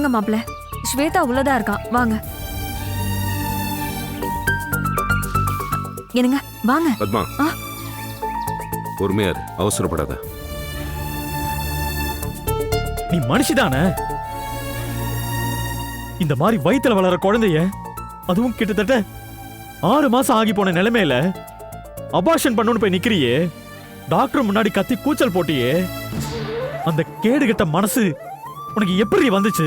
வாங்க மாப்ள ஸ்வேதா உள்ளதா இருக்கா? வாங்க. என்னங்க வாங்க. பத்மா. ஆ. பொறுமையா இரு அவசரப்படாத. நீ மனுஷிதானே? இந்த மாதிரி வயித்துல வளர குழந்தைய அதுவும் கிட்டத்தட்ட ஆறு மாசம் ஆகி போன நிலைமையில அபார்ஷன் பண்ணணும்னு போய் நிக்கிறியே. டாக்டர் முன்னாடி கத்தி கூச்சல் போட்டியே. அந்த கேடுகெட்ட மனசு உனக்கு எப்படி வந்துச்சு?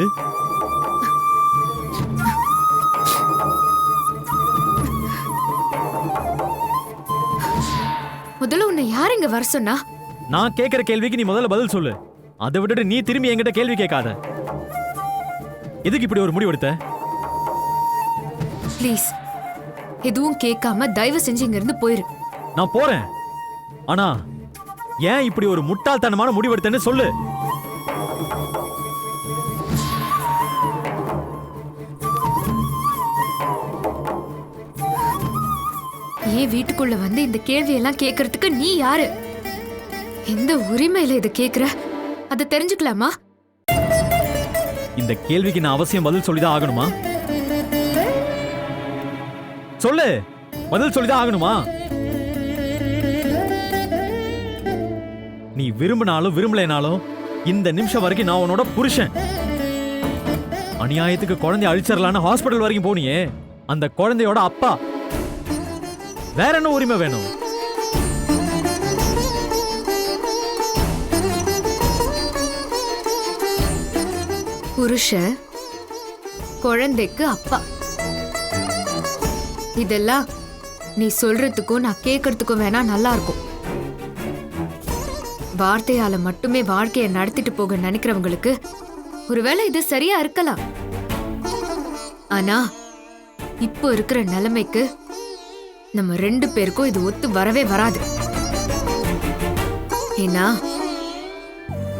முதல்ல உன்னை யார் இங்க வர சொன்னா? நான் கேக்குற கேள்விக்கு நீ முதல்ல பதில் சொல்லு. அதை விட்டுட்டு நீ திரும்பி என்கிட்ட கேள்வி கேட்காத. எதுக்கு இப்படி ஒரு முடிவு எடுத்த ப்ளீஸ் எதுவும் கேட்காம தயவு செஞ்சு இங்க இருந்து போயிரு. நான் போறேன். ஆனா ஏன் இப்படி ஒரு முட்டாள்தனமான முடிவு எடுத்தேன்னு சொல்லு. ஏன் வீட்டுக்குள்ள வந்து இந்த கேள்வி எல்லாம் கேக்குறதுக்கு நீ யாரு? எந்த உரிமையில இதை கேக்குற? அதை தெரிஞ்சுக்கலாமா? இந்த கேள்விக்கு நான் அவசியம் பதில் சொல்லிதான் ஆகணுமா? சொல்லு! பதில் சொல்லிதான் ஆகணுமா? நீ விரும்பினாலும் விரும்பலைனாலும் இந்த நிமிஷம் வரைக்கும் நான் உன்னோட புருஷன். அநியாயத்துக்கு குழந்தைய அழிச்சிடலான்னு ஹாஸ்பிட்டல் வரைக்கும் போனியே. அந்த குழந்தையோட அப்பா. வேற என்ன உரிமை வேணும்? புருஷ குழந்தைக்கு அப்பா. இதெல்லாம் நீ சொல்றதுக்கும் நான் கேட்கறதுக்கும் வேணா நல்லா இருக்கும் வார்த்தையால மட்டுமே வாழ்க்கையை நடத்திட்டு போக நினைக்கிறவங்களுக்கு ஒருவேளை இது சரியா இருக்கலாம். ஆனா இப்போ இருக்கிற நிலைமைக்கு நம்ம ரெண்டு பேருக்கும் இது ஒத்து வரவே வராது. ஏன்னா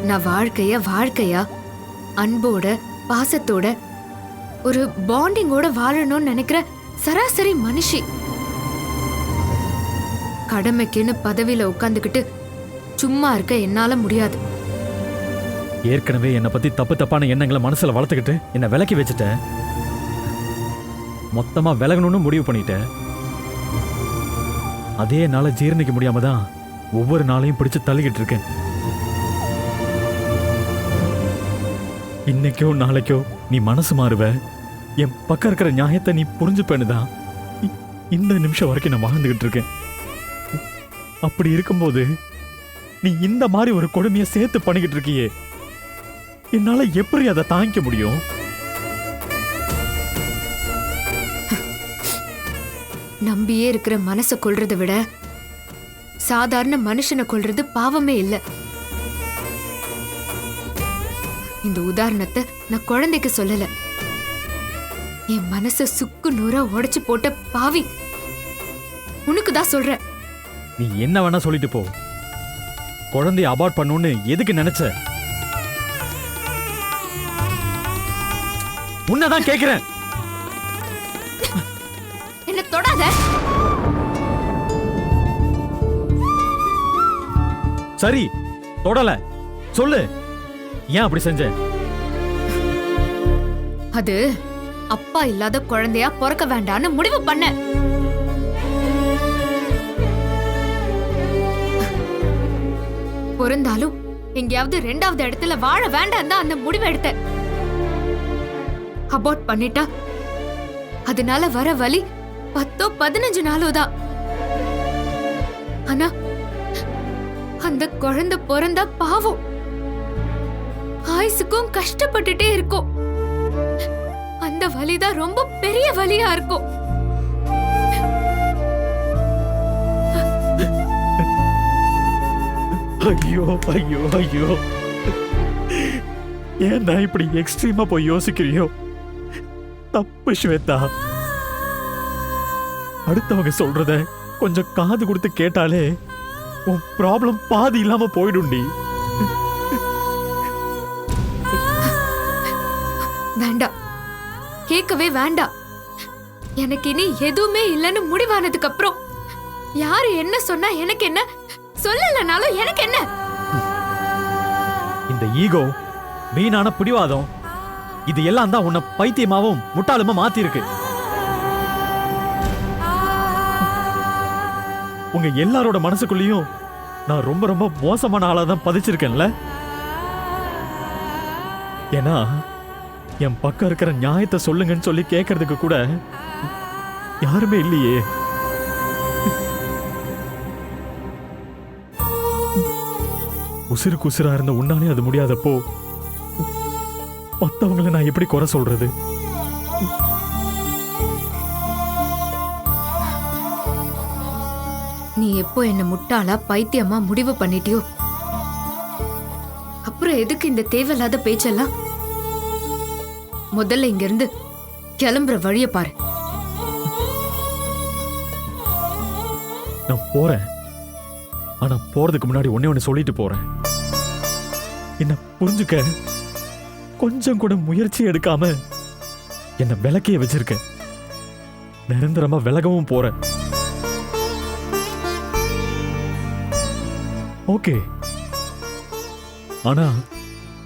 நான் வாழ்க்கைய வாழ்க்கையா அன்போட பாசத்தோட ஒரு பாண்டிங்கோட வாழணும்னு நினைக்கிற சராசரி மனுஷி. கடமைக்குன்னு பதவியில உட்காந்துக்கிட்டு சும்மா இருக்க என்னால முடியாது. ஏற்கனவே என்னை பத்தி தப்பு தப்பான எண்ணங்களை மனசுல வளர்த்துக்கிட்டு என்னை விலக்கி வச்சுட்டேன் மொத்தமா விலகணும்னு முடிவு பண்ணிட்டேன் அதே என்னால ஜீரணிக்க முடியாம தான் ஒவ்வொரு நாளையும் பிடிச்சு தள்ளிக்கிட்டு இருக்கேன். இன்னைக்கோ நாளைக்கோ நீ மனசு மாறுவ. என் பக்கம் இருக்கிற நியாயத்தை நீ புரிஞ்சுப்பேன்னு தான் இந்த நிமிஷம் வரைக்கும் நான் வாழ்ந்துகிட்டு இருக்கேன். அப்படி இருக்கும்போது நீ இந்த மாதிரி ஒரு கொடுமையை சேர்த்து பண்ணிக்கிட்டு இருக்கியே. என்னால எப்படி அதை தாங்கிக்க முடியும்? நம்பியே இருக்கிற மனசை கொள்றதை விட சாதாரண மனுஷனை கொல்றது பாவமே இல்ல. இந்த உதாரணத்தை நான் குழந்தைக்கு சொல்லல. என் மனச சுக்கு நூறா உடைச்சு போட்ட பாவி. உனக்கு தான் சொல்ற நீ என்ன வேணா சொல்லிட்டு போ. குழந்தைய அபார்ட் பண்ணுன்னு எதுக்கு நினைச்ச? உன்னதான் கேக்குறேன். சரி தொடல. சொல்லு. ஏன் அப்படி செஞ்ச? அது அப்பா இல்லாத குழந்தையா பிறக்க வேண்டாம்னு முடிவு பண்ண. பொருந்தாலும் எங்கேயாவது ரெண்டாவது இடத்துல வாழ வேண்டாம் தான் அந்த முடிவு எடுத்தேன். அபார்ட் பண்ணிட்டா அதனால வர வலி பத்தோ பதினஞ்சு நாளோ தான். ஆனா அந்த குழந்தை பிறந்தா பாவம். ஆயுசுக்கும் கஷ்டப்பட்டுட்டே இருக்கும். அந்த வலிதான் ரொம்ப பெரிய வலியா இருக்கும். ஐயோ ஐயோ ஐயோ. ஏன் நான் இப்படி எக்ஸ்ட்ரீமா போய் யோசிக்கிறியோ? தப்பு ஸ்வேதா. அடுத்தவங்க சொல்றத கொஞ்சம் காது கொடுத்து கேட்டாலே உன் ப்ராப்ளம் பாதி இல்லாம போயிடும்டி. வேண்டாம் கேட்கவே வேண்டாம் எனக்கு இனி எதுவுமே இல்லைன்னு முடிவானதுக்கு அப்புறம் யாரு என்ன சொன்னா எனக்கு என்ன? சொல்லலனாலும் எனக்கு என்ன? இந்த ஈகோ வீணான பிடிவாதம் இது எல்லாம் தான் உன்னை பைத்தியமாவும் முட்டாளுமா மாத்திருக்கு உங்க எல்லாரோட மனசுக்குள்ளேயும் நான் ரொம்ப ரொம்ப மோசமான ஆளா தான் பதிச்சிருக்கேன்ல. ஏன்னா என் பக்கம் இருக்கிற நியாயத்தை சொல்லுங்கன்னு சொல்லி கேட்கறதுக்கு கூட யாருமே இல்லையே. உசிருக்கு உசிரா இருந்த உன்னாலே அது முடியாதப்போ மத்தவங்கள நான் எப்படி குறை சொல்றது? நீ எப்போ என்ன முட்டாளா பைத்தியமா முடிவு பண்ணிட்டியோ? அப்புறம் எதுக்கு இந்த தேவையில்லாத பேச்செல்லாம்? முதல்ல இங்கிருந்து கிளம்புற வழிய பாரு. நான் போறேன். ஆனா போறதுக்கு முன்னாடி ஒன்னே ஒண்ணு சொல்லிட்டு போறேன். என்ன புரிஞ்சுக்க? கொஞ்சம் கூட முயற்சி எடுக்காம என்ன விளக்கிய வச்சிருக்க. நிரந்தரமா விலகவும் போறேன். ஓகே. ஆனா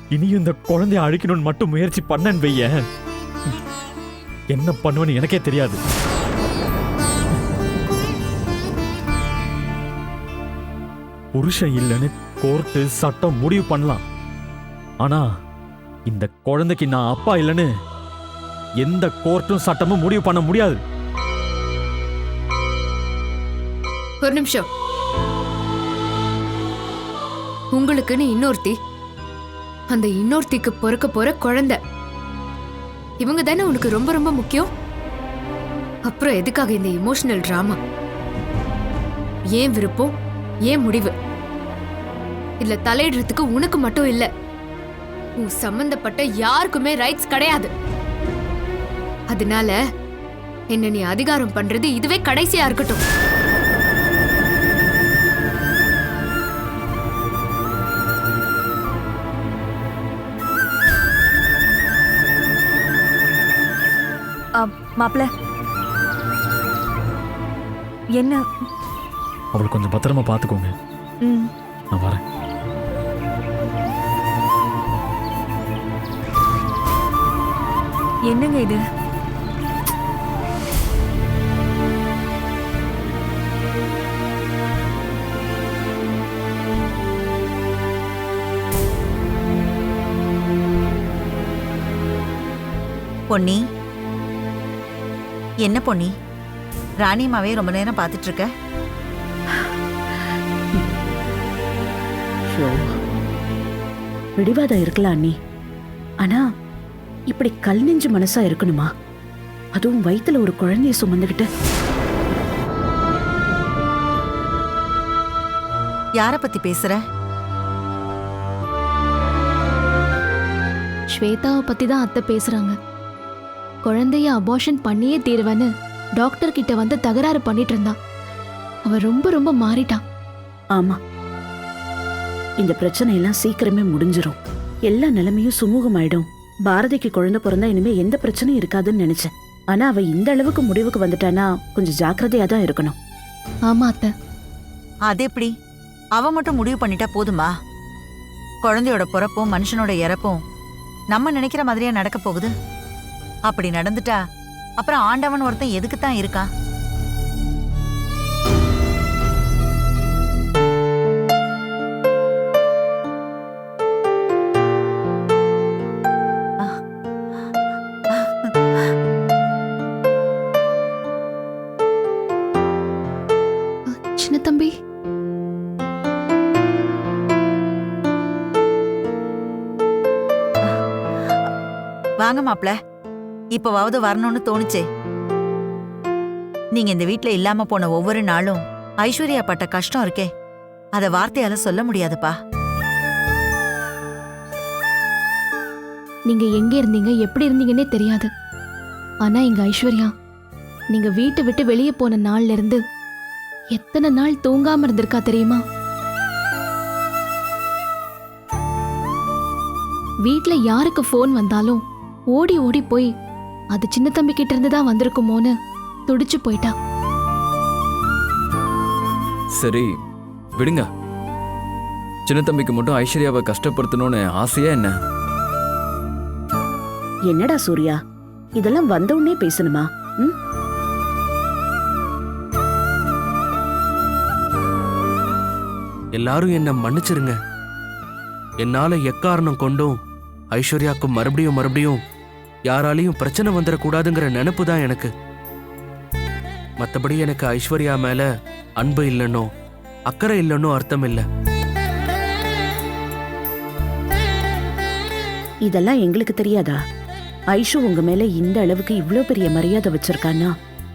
இனியும் இந்த குழந்தைய அழிக்கணும்னு மட்டும் முயற்சி பண்ணேன்னு வைய. என்ன பண்ணுவேன்னு எனக்கே தெரியாது. புருஷன் இல்லைன்னு கோர்ட்டு சட்டம் முடிவு பண்ணலாம். ஆனா இந்த குழந்தைக்கு நான் அப்பா இல்லைன்னு எந்த கோர்ட்டும் சட்டமும் முடிவு பண்ண முடியாது. ஒரு நிமிஷம். உங்களுக்குன்னு இன்னொருத்தி. அந்த இன்னொருத்திக்கு பிறக்க போற குழந்தை. இவங்க தானே உனக்கு ரொம்ப ரொம்ப முக்கியம்? அப்புறம் எதுக்காக இந்த இமோஷனல் டிராமா ஏன் விருப்பம்? ஏன் முடிவு? இதுல தலையிடுறதுக்கு உனக்கு மட்டும் இல்ல. உன் சம்பந்தப்பட்ட யாருக்குமே ரைட்ஸ் கிடையாது. அதனால என்ன நீ அதிகாரம் பண்றது இதுவே கடைசியா இருக்கட்டும். மாப்பிள என்ன? அவளை கொஞ்சம் பத்திரமா பார்த்துக்கோங்க. ம். நான் வரேன். என்னங்க இது? பொன்னி என்ன பொன்னி? ராணிமாவே ரொம்ப நேரம் பார்த்துட்டு இருக்க பிடிவாதம் இருக்கலாம் அண்ணி. ஆனா இப்படி கல் நெஞ்சு மனசா இருக்கணுமா? அதுவும் வயித்துல ஒரு குழந்தைய சுமந்துகிட்டு. யார பத்தி பேசுற? ஸ்வேதாவை பத்தி தான் அத்தை பேசுறாங்க. குழந்தைய அபார்ஷன் பண்ணியே தீருவேன்னு டாக்டர் கிட்ட வந்து தகராறு பண்ணிட்டு இருந்தா அவ ரொம்ப ரொம்ப மாறிட்டான். ஆமா. இந்த பிரச்சனை எல்லாம் சீக்கிரமே முடிஞ்சிரும். எல்லா நிலைமையும் சுமூகமாயிடும். பாரதிக்கு குழந்தை பிறந்தா இனிமே எந்த பிரச்சனையும் இருக்காதுன்னு நினைச்சேன். ஆனா அவ இந்த அளவுக்கு முடிவுக்கு வந்துட்டானா கொஞ்சம் ஜாக்கிரதையா தான் இருக்கணும். ஆமா அத்தை. அது எப்படி? அவ மட்டும் முடிவு பண்ணிட்டா போதுமா? குழந்தையோட பிறப்பும் மனுஷனோட இறப்பும் நம்ம நினைக்கிற மாதிரியா நடக்க போகுது? அப்படி நடந்துட்டா அப்புறம் ஆண்டவன் ஒருத்தன் எதுக்கு தான் இருக்கான் சின்ன தம்பி. வாங்க மாப்ள இப்பவாவது வரணும்னு தோணுச்சே. நீங்க இந்த வீட்ல இல்லாம போன ஒவ்வொரு நாளும் ஐஸ்வர்யா பட்ட கஷ்டம் இருக்கே. அத வார்த்தையால சொல்ல முடியாதுப்பா. நீங்க எங்க இருந்தீங்க எப்படி இருந்தீங்கன்னே தெரியாது. ஆனா எங்க ஐஸ்வர்யா நீங்க வீட்டை விட்டு வெளியே போன நாள்ல இருந்து எத்தனை நாள் தூங்காம இருந்திருக்கா தெரியுமா? வீட்ல யாருக்கு ஃபோன் வந்தாலும் ஓடி ஓடி போய் அது சின்ன தம்பி கிட்ட இருந்து தான் வந்திருக்குமோன்னு துடிச்சு போயிட்டா. சரி விடுங்க. சின்ன தம்பிக்கு மட்டும் ஐஸ்வர்யாவை கஷ்டப்படுத்தணும்னு ஆசையா என்ன? என்னடா சூர்யா? இதெல்லாம் வந்த உடனே பேசணுமா? ம்? எல்லாரும் என்ன மன்னிச்சிருங்க. என்னால எக்காரணம் கொண்டும் ஐஸ்வர்யாக்கும் மறுபடியும் மறுபடியும் யாராலையும் பிரச்சனை வந்துடக்கூடாதுங்கிற நினைப்பு தான் எனக்கு. மத்தபடி எனக்கு ஐஸ்வர்யா மேல அன்பு இல்லைன்னோ அக்கறை இல்லைன்னோ அர்த்தம் இல்லை. இதெல்லாம் எங்களுக்கு தெரியாதா? ஐஷு உங்க மேல இந்த அளவுக்கு இவ்ளோ பெரிய மரியாதை வச்சிருக்கான்னா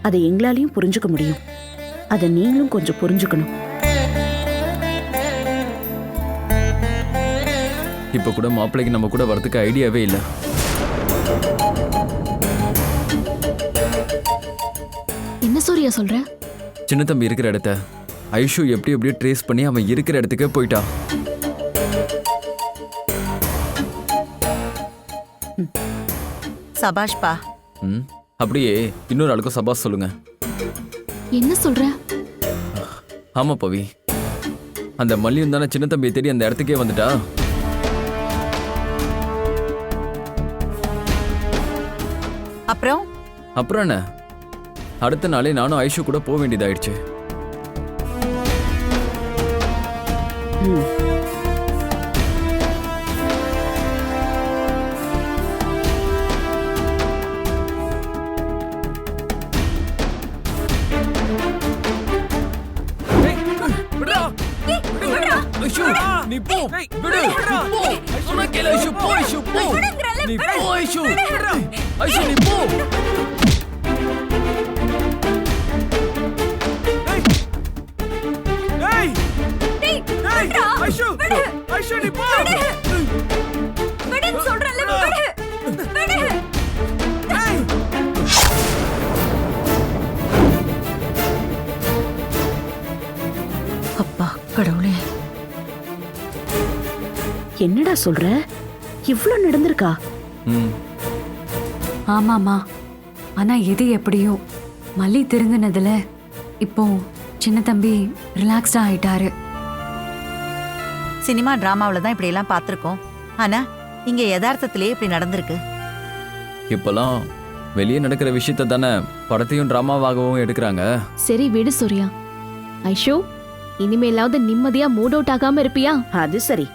அதை எங்களாலையும் புரிஞ்சுக்க முடியும். அதை நீங்களும் கொஞ்சம் புரிஞ்சுக்கணும். இப்ப கூட மாப்பிள்ளைக்கு நம்ம கூட வரதுக்கு ஐடியாவே இல்ல. என்ன சூர்யா சொல்ற? சின்ன தம்பி இருக்கிற இடத்த ஐஷு எப்படி எப்படியோ ட்ரேஸ் பண்ணி அவன் இருக்கிற இடத்துக்கே போயிட்டா. சபாஷ்பா. ம் அப்படியே இன்னொரு ஆளுக்கும் சபாஸ் சொல்லுங்க. என்ன சொல்ற? ஆமா பவி. அந்த மல்லியும் தானே சின்ன தம்பியை தேடி அந்த இடத்துக்கே வந்துட்டா? அப்புறம் என்ன? அடுத்த நாளே நானும் ஐஷு கூட போக வேண்டியதாயிடுச்சு. நீ போ. விடு. போ. கேளு. ஐஷு போ ஐஷு போ. நீ போ ஐஷு. ஐஷு நீ போ. அப்பா கடவுளே. என்னடா சொல்ற? இவ்ளோ நடந்திருக்கா? ஆமாமா ஆனா எது எப்படியோ மல்லி திருந்தினதுல இப்போ சின்ன தம்பி ரிலாக்ஸ்டா ஆயிட்டாரு. சினிமா டிராமாவில தான் இப்படி எல்லாம் பார்த்திருக்கோம். ஆனா இங்க யதார்த்தத்திலேயே இப்படி நடந்திருக்கு. இப்பெல்லாம் வெளியே நடக்கிற விஷயத்த தானே படத்தையும் டிராமாவாகவும் எடுக்கிறாங்க? சரி விடு சூர்யா. ஐஷோ இனிமேலாவது நிம்மதியா மூட் அவுட் ஆகாம இருப்பியா? அது சரி.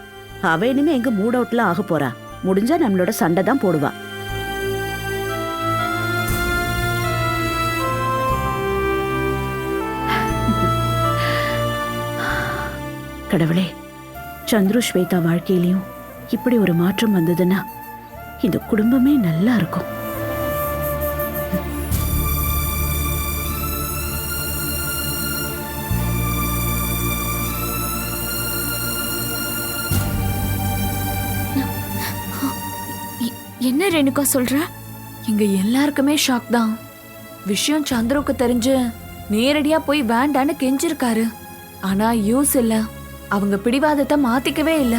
அவ இனிமே எங்க மூட் அவுட்ல ஆக போறா. முடிஞ்சா நம்மளோட சண்டை தான் போடுவா. கடவுளே சந்துரு ஸ்வேதா வாழ்க்கையிலையும் இப்படி ஒரு மாற்றம் வந்ததுன்னா இந்த குடும்பமே நல்லா இருக்கும். என்ன ரேணுகா சொல்ற? இங்க எல்லாருக்குமே ஷாக் தான். விஷயம் சந்துருக்கு தெரிஞ்சு நேரடியா போய் வேண்டான்னு கெஞ்சிருக்காரு. ஆனா யூஸ் இல்ல. அவங்க பிடிவாதத்தை மாத்திக்கவே இல்ல.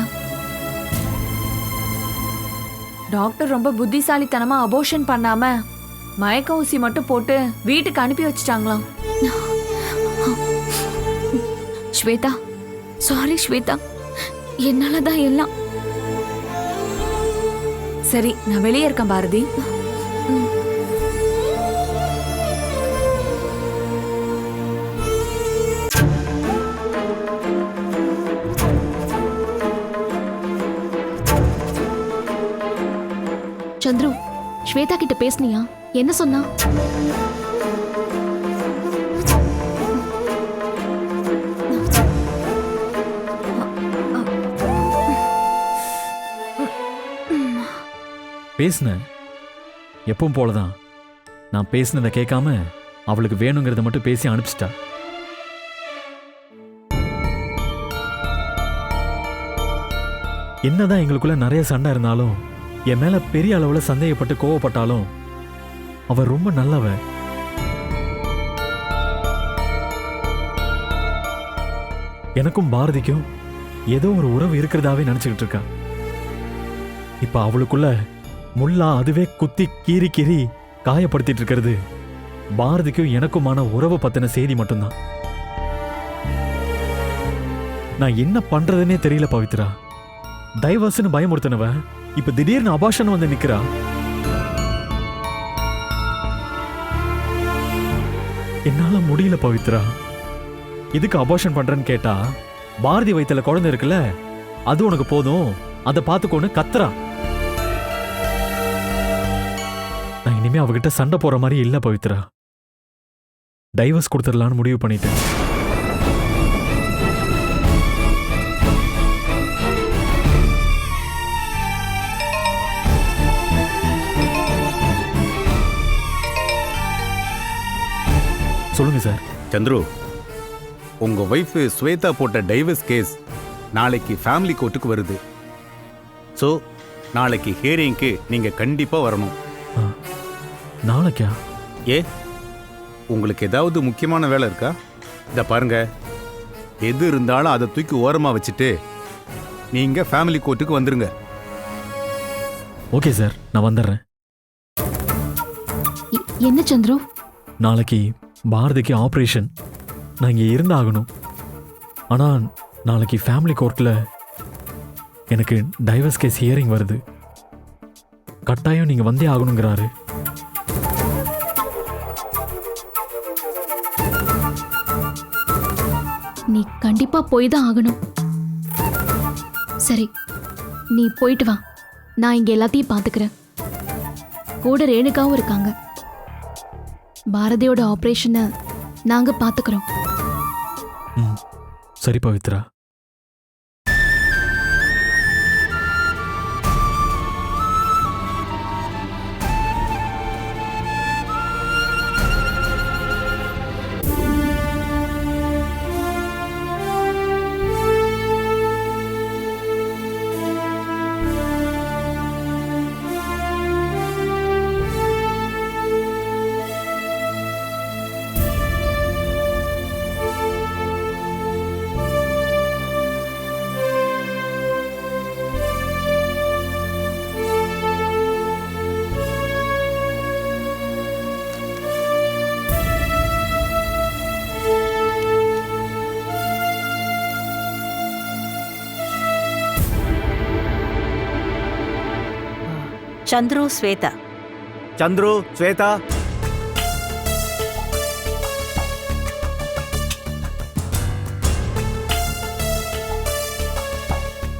டாக்டர் ரொம்ப புத்திசாலித்தனமா அபோஷன் பண்ணாம மயக்க ஊசி மட்டும் போட்டு வீட்டுக்கு அனுப்பி வச்சிட்டாங்களாம். ஸ்வேதா சாரி ஸ்வேதா என்னால தான் எல்லாம். சரி நான் வெளியே இருக்கேன் பாரதி. சந்துரு ஸ்வேதா கிட்ட பேசுனியா? என்ன சொன்னா? பேசினேன் எப்பவும் போலதான். நான் பேசினதை கேட்காம அவளுக்கு வேணுங்கிறத மட்டும் பேசி அனுப்பிச்சிட்டா. என்னதான் எங்களுக்குள்ள நிறைய சண்டை இருந்தாலும் என் மேல பெரிய அளவுல சந்தேகப்பட்டு கோவப்பட்டாலும் அவ ரொம்ப நல்லவ. எனக்கும் பாரதிக்கும் ஏதோ ஒரு உறவு இருக்கிறதாவே நினைச்சுக்கிட்டு இருக்கா இப்ப அவளுக்குள்ள முல்லா அதுவே குத்தி கீறி கீறி காயப்படுத்திட்டு இருக்கிறது பாரதிக்கும் எனக்குமான உறவு பத்தின செய்தி மட்டும்தான். நான் என்ன பண்றதுன்னே தெரியல பவித்ரா. டைவர்ஸ்னு பயமுறுத்தினவன் இப்ப திடீர்னு அபாஷன் வந்து நிக்கிறா? என்னால முடியல பவித்ரா. எதுக்கு அபாஷன் பண்றேன்னு கேட்டா பாரதி வயித்துல குழந்தை இருக்குல்ல அது உனக்கு போதும். அதை பார்த்துக்கோன்னு கத்துறா. நான் இனிமே அவகிட்ட சண்டை போற மாதிரி இல்ல பவித்ரா. டைவர்ஸ் கொடுத்துடலான்னு முடிவு பண்ணிட்டேன். சொல்லுங்க சார். சந்துரு உங்க ஒய்ஃப் ஸ்வேதா போட்ட டைவர்ஸ் கேஸ் நாளைக்கு ஃபேமிலி கோர்ட்டுக்கு வருது. ஸோ நாளைக்கு ஹியரிங்க்கு நீங்க கண்டிப்பா வரணும். நாளைக்கா? ஏ உங்களுக்கு ஏதாவது முக்கியமான வேலை இருக்கா? இத பாருங்க. எது இருந்தாலும் அதை தூக்கி ஓரமா வச்சுட்டு நீங்க ஃபேமிலி கோர்ட்டுக்கு வந்துருங்க. ஓகே சார் நான் வந்துடுறேன் என்ன சந்துரு? நாளைக்கு பாரதிக்கு ஆப்ரேஷன். நான் இங்கே இருந்தாகணும். ஆனால் நாளைக்கு ஃபேமிலி கோர்ட்டில் எனக்கு டைவர்ஸ் கேஸ் ஹியரிங் வருது. கட்டாயம் நீங்கள் வந்தே ஆகணுங்கிறாரு. நீ கண்டிப்பா போய் தான் ஆகணும். சரி நீ போயிட்டு வா. நான் இங்க எல்லாத்தையும் பாத்துக்கிறேன் கூட ரேணுகாவும் இருக்காங்க. பாரதியோட ஆப்ரேஷனை நாங்க பாத்துக்கிறோம். ம். சரி பவித்ரா. சந்துரு ஸ்வேதா சந்துரு ஸ்வேதா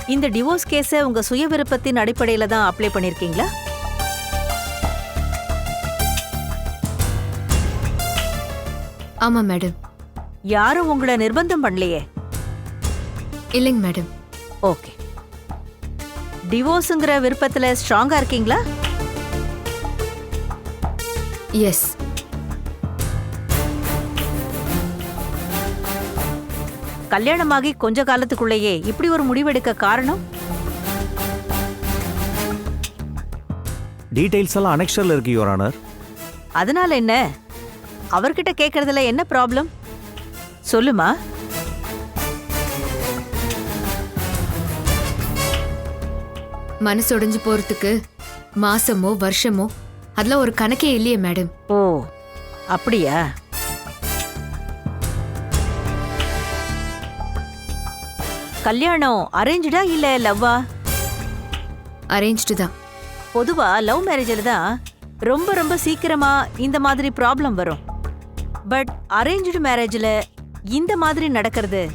இந்த டிவோர்ஸ் கேஸை உங்க சுய விருப்பத்தின் அடிப்படையில தான் அப்ளை பண்ணிருக்கீங்களா? ஆமா மேடம் யாரும் உங்களை நிர்பந்தம் பண்ணலையே? இல்லைங்க மேடம் ஓகே டிவோர்ஸுங்கிற விருப்பத்துல ஸ்ட்ராங்கா இருக்கீங்களா? எஸ் கல்யாணமாகி கொஞ்ச காலத்துக்குள்ளேயே இப்படி ஒரு முடிவெடுக்க காரணம்? டீடைல்ஸ் எல்லாம் அனெக்ஷரில் இருக்கு யுவர் ஆனர் அதனால என்ன? அவர்கிட்ட கேக்குறதுல என்ன ப்ராப்ளம் சொல்லுமா? மனசு உடைஞ்சு போறதுக்கு மாசமோ வருஷமோ அதெல்லாம் ஒரு கணக்கே இல்லையே மேடம். ஓ அப்படியா? கல்யாணம் அரேஞ்சா இல்ல லவ்வா? அரேஞ்ச்டு தான் பொதுவா லவ் மேரேஜில் தான் ரொம்ப ரொம்ப சீக்கிரமா இந்த மாதிரி ப்ராப்ளம் வரும். பட் அரேഞ്ച്டு மேரேஜில் இந்த மாதிரி நடக்கிறது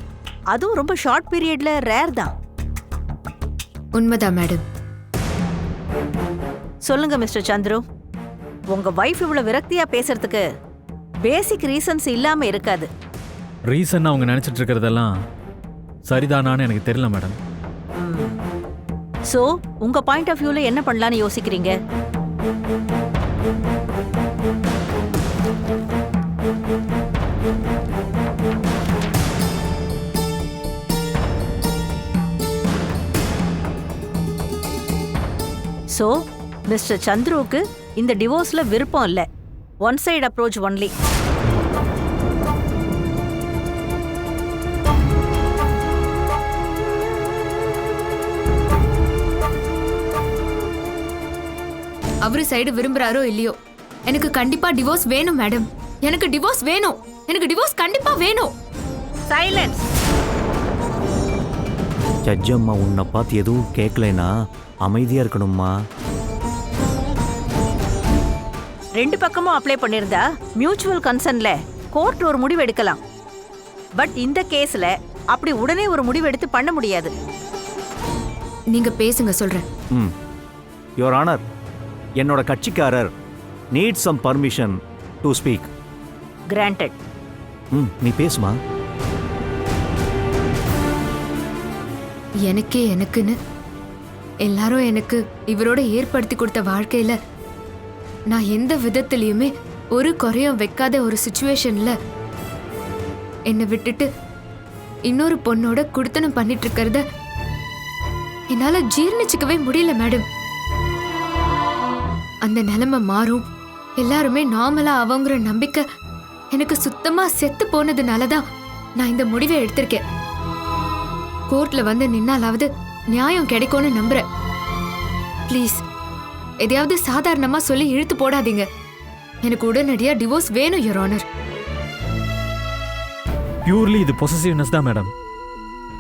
அதுவும் ரொம்ப ஷார்ட் பீரியட்ல ரேர் தான். உண்மைதான் மேடம். சொல்லுங்க மிஸ்டர் சந்துரு. உங்க வைஃப் இவ்வளவு விரக்தியா பேசுறதுக்கு பேசிக் ரீசன்ஸ் இல்லாம இருக்காது. ரீசன் அவங்க நினச்சிட்டு இருக்கிறதெல்லாம் சரிதானான்னு எனக்கு தெரியல மேடம் சோ உங்க பாயிண்ட் ஆஃப் வியூல என்ன பண்ணலாம்னு யோசிக்கிறீங்க? சோ மிஸ்டர் சந்துருவுக்கு இந்த டிவோர்ஸ்ல விருப்பம் இல்ல ஒன் சைடு அப்ரோச் ஒன்லி அவரு சைடு விரும்புறாரோ இல்லையோ எனக்கு கண்டிப்பா டிவோர்ஸ் வேணும் மேடம் எனக்கு டிவோர்ஸ் வேணும் எனக்கு டிவோர்ஸ் கண்டிப்பா வேணும் சைலன்ஸ் ஜட்ஜ் அம்மா உன்னை பார்த்து எதுவும் கேட்கலைன்னா அமைதியாக இருக்கணும்மா. ரெண்டு பக்கமும் அப்ளை பண்ணிருந்தா மியூச்சுவல் கன்சர்ன்ல கோர்ட் ஒரு முடிவு எடுக்கலாம். பட் இந்த கேஸ்ல அப்படி உடனே ஒரு முடிவு எடுத்து பண்ண முடியாது. நீங்க பேசுங்க சொல்றேன். ம். யுவர் ஆனர் என்னோட கட்சிக்காரர் need some permission to speak granted ம் நீ பேசுமா? எனக்கே எனக்குன்னு. எல்லாரும் எனக்கு இவரோட ஏற்படுத்தி கொடுத்த வாழ்க்கையில நான் எந்த விதத்திலயுமே ஒரு குறையும் வைக்காத ஒரு சுச்சுவேஷன்ல என்னை விட்டுட்டு இன்னொரு பொண்ணோட குடுத்தனம் பண்ணிட்டு இருக்கிறத என்னால ஜீர்ணிச்சுக்கவே முடியல மேடம் அந்த நிலைமை மாறும். எல்லாருமே நார்மலா அவங்கிற நம்பிக்கை எனக்கு சுத்தமா செத்து போனதுனால தான் நான் இந்த முடிவை எடுத்திருக்கேன். கோர்ட்ல வந்து நின்னாலாவது நியாயம் கிடைக்கும்னு நம்புறேன். ப்ளீஸ் எதையாவது சாதாரணமா சொல்லி இழுத்து போடாதீங்க. எனக்கு உடனடியா டிவோர்ஸ் வேணும் யுவர் ஆனர் பியூர்லி இது பொசசிவ்னஸ் தான் மேடம்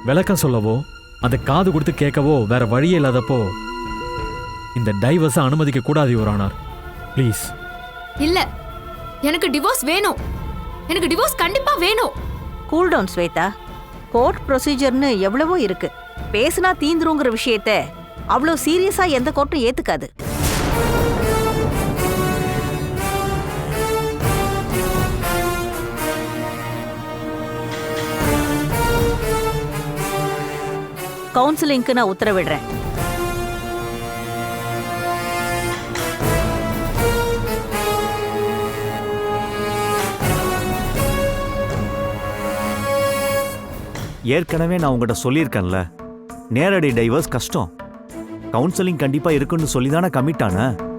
விளக்கம் சொல்லவோ அதை காது கொடுத்து கேட்கவோ வேற வழியே இல்லாதப்போ இந்த டைவர்ஸை அனுமதிக்க கூடாது யுவர் ஆனார் ப்ளீஸ் இல்ல எனக்கு டிவோர்ஸ் வேணும். எனக்கு டிவோர்ஸ் கண்டிப்பா வேணும். கூல் டவுன் ஸ்வேதா கோர்ட் ப்ரொசீஜர்னு எவ்வளவோ இருக்கு. பேசினா தீந்துருங்கிற விஷயத்த அவ்வளோ சீரியஸா எந்த கோர்ட்டும் ஏத்துக்காது. கவுன்சிலிங்க்கு நான் உத்தரவிடுறேன். ஏற்கனவே நான் உங்கள்கிட்ட சொல்லியிருக்கேன்ல. நேரடி டைவர்ஸ் கஷ்டம். கவுன்சிலிங் கண்டிப்பாக இருக்குன்னு சொல்லி தானே கமிட் ஆனேன்